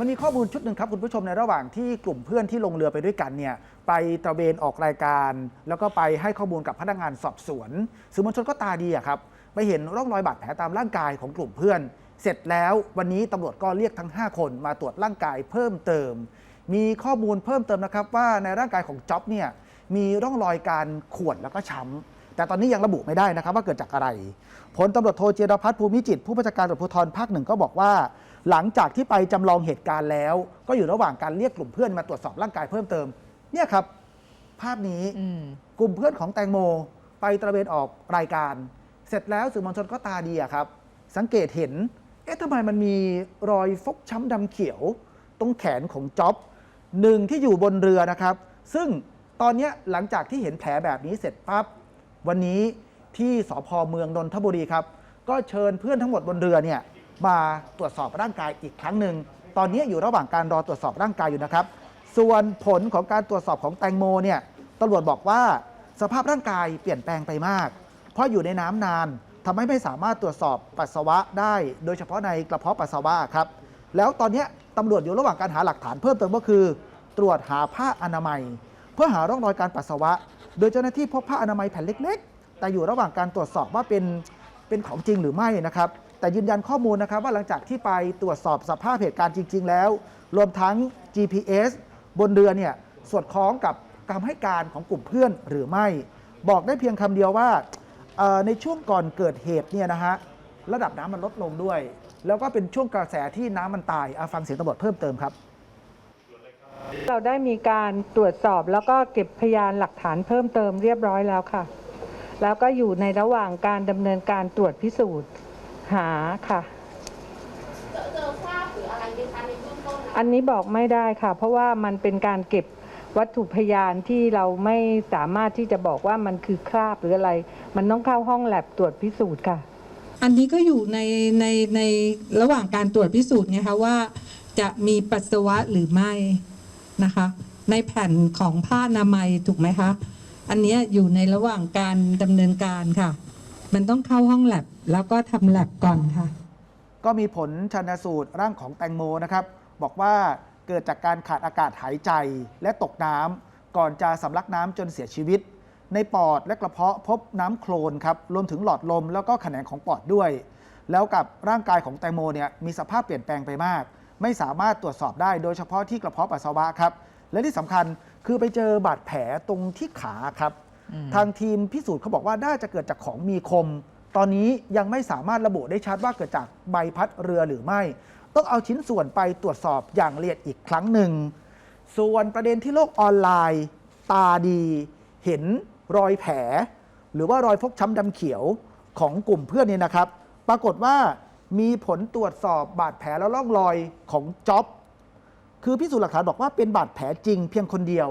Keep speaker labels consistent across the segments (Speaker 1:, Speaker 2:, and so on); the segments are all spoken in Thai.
Speaker 1: มันมีข้อมูลชุดหนึ่งครับคุณผู้ชมในระหว่างที่กลุ่มเพื่อนที่ลงเรือไปด้วยกันเนี่ยไปตระเวนออกรายการ แล้วก็ไปให้ข้อมูลกับพนักงานสอบสวนสื่อมวลชนก็ตาดีอะครับไปเห็นร่องรอยบาดแผลตามร่างกายของกลุ่มเพื่อน เสร็จแล้ววันนี้ตำรวจก็เรียกทั้ง 5 คนมาตรวจร่างกายเพิ่มเติม มีข้อมูลเพิ่มเติมนะครับว่าในร่างกายของจ๊อบเนี่ยมีร่องรอยการข่วนแล้วก็ช้ำแต่ตอนนี้ยังระบุไม่ได้นะครับว่าเกิดจากอะไร ผลตำรวจโทเจรพัฒน์ภูมิจิต ผู้บัญชาการตำรวจภูธรภาคหนึ่งก็บอกว่า หลังจากที่ไปจำลองเหตุการณ์แล้ว ก็อยู่ระหว่างการเรียกกลุ่มเพื่อนมาตรวจสอบร่างกายเพิ่มเติม เนี่ยครับ ภาพนี้
Speaker 2: อืม
Speaker 1: กลุ่มเพื่อนของแตงโม ไปตระเวนออกรายการ เสร็จแล้วสื่อมวลชนก็ตาดีอะครับ สังเกตเห็น เอ๊ะทำไมมันมีรอยฟกช้ำดำเขียว ตรงแขนของจ็อบหนึ่งที่อยู่บนเรือนะครับ ซึ่งตอนเนี้ยหลังจากที่เห็นแผลแบบนี้เสร็จปั๊บวันนี้ที่สพเมืองนนทบุรีครับ ก็เชิญเพื่อนทั้งหมดบนเรือเนี่ย มาตรวจสอบร่างกายอีกครั้งหนึ่ง ตอนนี้อยู่ระหว่างการรอตรวจสอบร่างกายอยู่นะครับ ส่วนผลของการตรวจสอบของแตงโมเนี่ยตำรวจบอกว่าสภาพร่างกายเปลี่ยนแปลงไปมาก เพราะอยู่ในน้ำนานทำให้ไม่สามารถตรวจสอบปัสสาวะได้ โดยเฉพาะในกระเพาะปัสสาวะครับ แล้วตอนนี้ตำรวจอยู่ระหว่างการหาหลักฐานเพิ่มเติมก็คือ ตรวจหาผ้าอนามัย เพื่อหาร่องรอยการปัสสาวะ โดยเจ้าหน้าที่พบผ้าอนามัยแผ่นเล็ก ๆ แต่อยู่ระหว่างการตรวจสอบว่าเป็นเป็นของจริงหรือไม่นะครับ แต่ยืนยันข้อมูลนะครับว่าหลังจากที่ไปตรวจสอบสภาพเหตุการณ์จริง ๆ แล้ว รวมทั้ง GPS บนเรือเนี่ยสอดคล้องกับคำให้การของกลุ่มเพื่อนหรือไม่ บอกได้เพียงคำเดียวว่าในช่วงก่อนเกิดเหตุเนี่ยนะฮะระดับน้ำมันลดลงด้วย แล้วก็เป็นช่วงกระแสที่น้ำมันตายอะฟังเสียงตำรวจเพิ่มเติมครับ
Speaker 3: เราได้มีการตรวจสอบแล้วก็เก็บพยานหลักฐานเพิ่มเติมเรียบร้อยแล้วค่ะ แล้วก็อยู่ในระหว่างการดำเนินการตรวจพิสูจน์ หาค่ะ
Speaker 4: เจอเจอคราบหรืออะไรไหมคะในเบื้องต้นนะ
Speaker 3: อันนี้บอกไม่ได้ค่ะ เพราะว่ามันเป็นการเก็บวัตถุพยานที่เราไม่สามารถที่จะบอกว่ามันคือคราบหรืออะไร มันต้องเข้าห้องแลบตรวจพิสูจน์ค่ะ
Speaker 5: อันนี้ก็อยู่ในในในระหว่างการตรวจพิสูจน์ไงคะว่า จะมีปัสสาวะหรือไม่นะคะ ในแผ่นของผ้าอนามัยถูกไหมคะ อันเนี้ยอยู่ในระหว่างการดำเนินการค่ะ มันต้องเข้าห้องแลบแล้วก็ทำแลบก่อนค่ะ
Speaker 1: ก็มีผลชนสูตรร่างของแตงโมนะครับ บอกว่าเกิดจากการขาดอากาศหายใจและตกน้ำก่อนจะสำลักน้ำจนเสียชีวิต ในปอดและกระเพาะพบน้ำโคลนครับรวมถึงหลอดลมแล้วก็แขนงของปอดด้วย แล้วกับร่างกายของแตงโมเนี่ยมีสภาพเปลี่ยนแปลงไปมาก ไม่สามารถตรวจสอบได้โดยเฉพาะที่กระเพาะปัสสาวะครับและที่สำคัญคือไปเจอบาดแผลตรงที่ขาครับ ทางทีมพิสูจน์เขาบอกว่าน่าจะเกิดจากของมีคม ตอนนี้ยังไม่สามารถระบุได้ชัดว่าเกิดจากใบพัดเรือหรือไม่ ต้องเอาชิ้นส่วนไปตรวจสอบอย่างละเอียดอีกครั้งหนึ่ง ส่วนประเด็นที่โลกออนไลน์ ตาดี เห็นรอยแผล หรือว่ารอยฟกช้ำดำเขียวของกลุ่มเพื่อนเนี่ยนะครับ ปรากฏว่ามีผลตรวจสอบบาดแผลและร่องรอยของจ็อบคือพิสูจน์หลักฐานบอกว่าเป็นบาดแผลจริงเพียงคนเดียว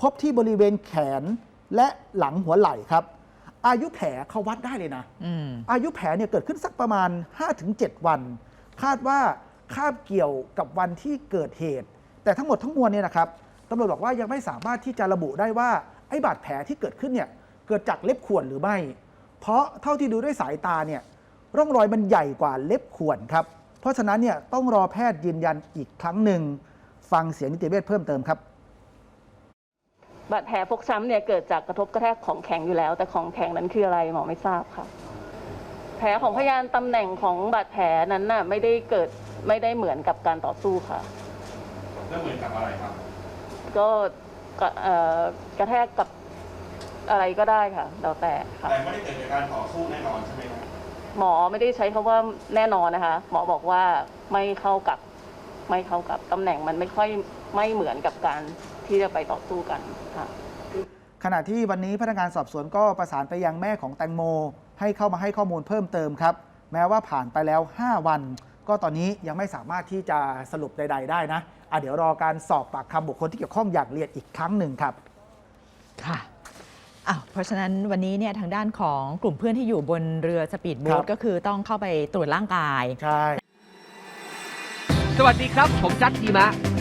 Speaker 1: พบที่บริเวณแขน และหลังหัวไหล่ครับ อายุแผลเขาวัดได้เลยนะ
Speaker 2: อืม
Speaker 1: อายุแผลเนี่ยเกิดขึ้นสักประมาณ 5-7 วัน คาดว่าคาบเกี่ยวกับวันที่เกิดเหตุ แต่ทั้งหมดทั้งมวลเนี่ยนะครับตำรวจบอกว่ายังไม่สามารถที่จะระบุได้ว่าไอ้บาดแผลที่เกิดขึ้นเนี่ยเกิดจากเล็บข่วนหรือไม่ เพราะเท่าที่ดูด้วยสายตาเนี่ยร่องรอยมันใหญ่กว่าเล็บข่วนครับ เพราะฉะนั้นเนี่ยต้องรอแพทย์ยืนยันอีกครั้งหนึ่งฟังเสียงนิติเวชเพิ่มเติมครับ
Speaker 6: บาดแผลฟกช้ำเนี่ยเกิดจากกระทบกระแทกของแข็งอยู่แล้ว แต่ของแข็งนั้นคืออะไรหมอไม่ทราบค่ะ แผลของพยานตำแหน่งของบาดแผลนั้นน่ะไม่ได้เกิดไม่ได้เหมือนกับการต่อสู้ค่ะ
Speaker 7: แล้วเหมือนกับอะไรครับ
Speaker 6: ก็กระเอ่อกระแทกกับอะไรก็ได้ค่ะแล้วแต่ค่ะ
Speaker 7: แต่ไม่ได้เกิดจากการต่อสู้แน่นอนใช่ไหมครับ
Speaker 6: หมอไม่ได้ใช้คำว่าแน่นอนนะคะ หมอบอกว่าไม่เข้ากับไม่เข้ากับตำแหน่งมันไม่ค่อย ไม่เหมือนกับการที่จะไปต่อสู้กันค่ะ
Speaker 1: ขณะที่วันนี้พนักงานสอบสวนก็ประสานไปยังแม่ของแตงโม ให้เข้ามาให้ข้อมูลเพิ่มเติมครับ แม้ว่าผ่านไปแล้ว 5 วัน ก็ตอนนี้ยังไม่สามารถที่จะสรุปใด ๆ ได้นะอะเดี๋ยวรอการสอบปากคำบุคคลที่เกี่ยวข้องอย่างละเอียดอีกครั้งหนึ่งครับ
Speaker 2: ค่ะอ้าวเพราะฉะนั้นวันนี้เนี่ยทางด้านของกลุ่มเพื่อนที่อยู่บนเรือสปีดโบ๊
Speaker 1: ครั
Speaker 2: ท
Speaker 1: บ
Speaker 2: ก็คือต้องเข้าไปตรวจร่างกาย
Speaker 1: ใช่
Speaker 8: สวัสดีครับ ผมจัดทีมะ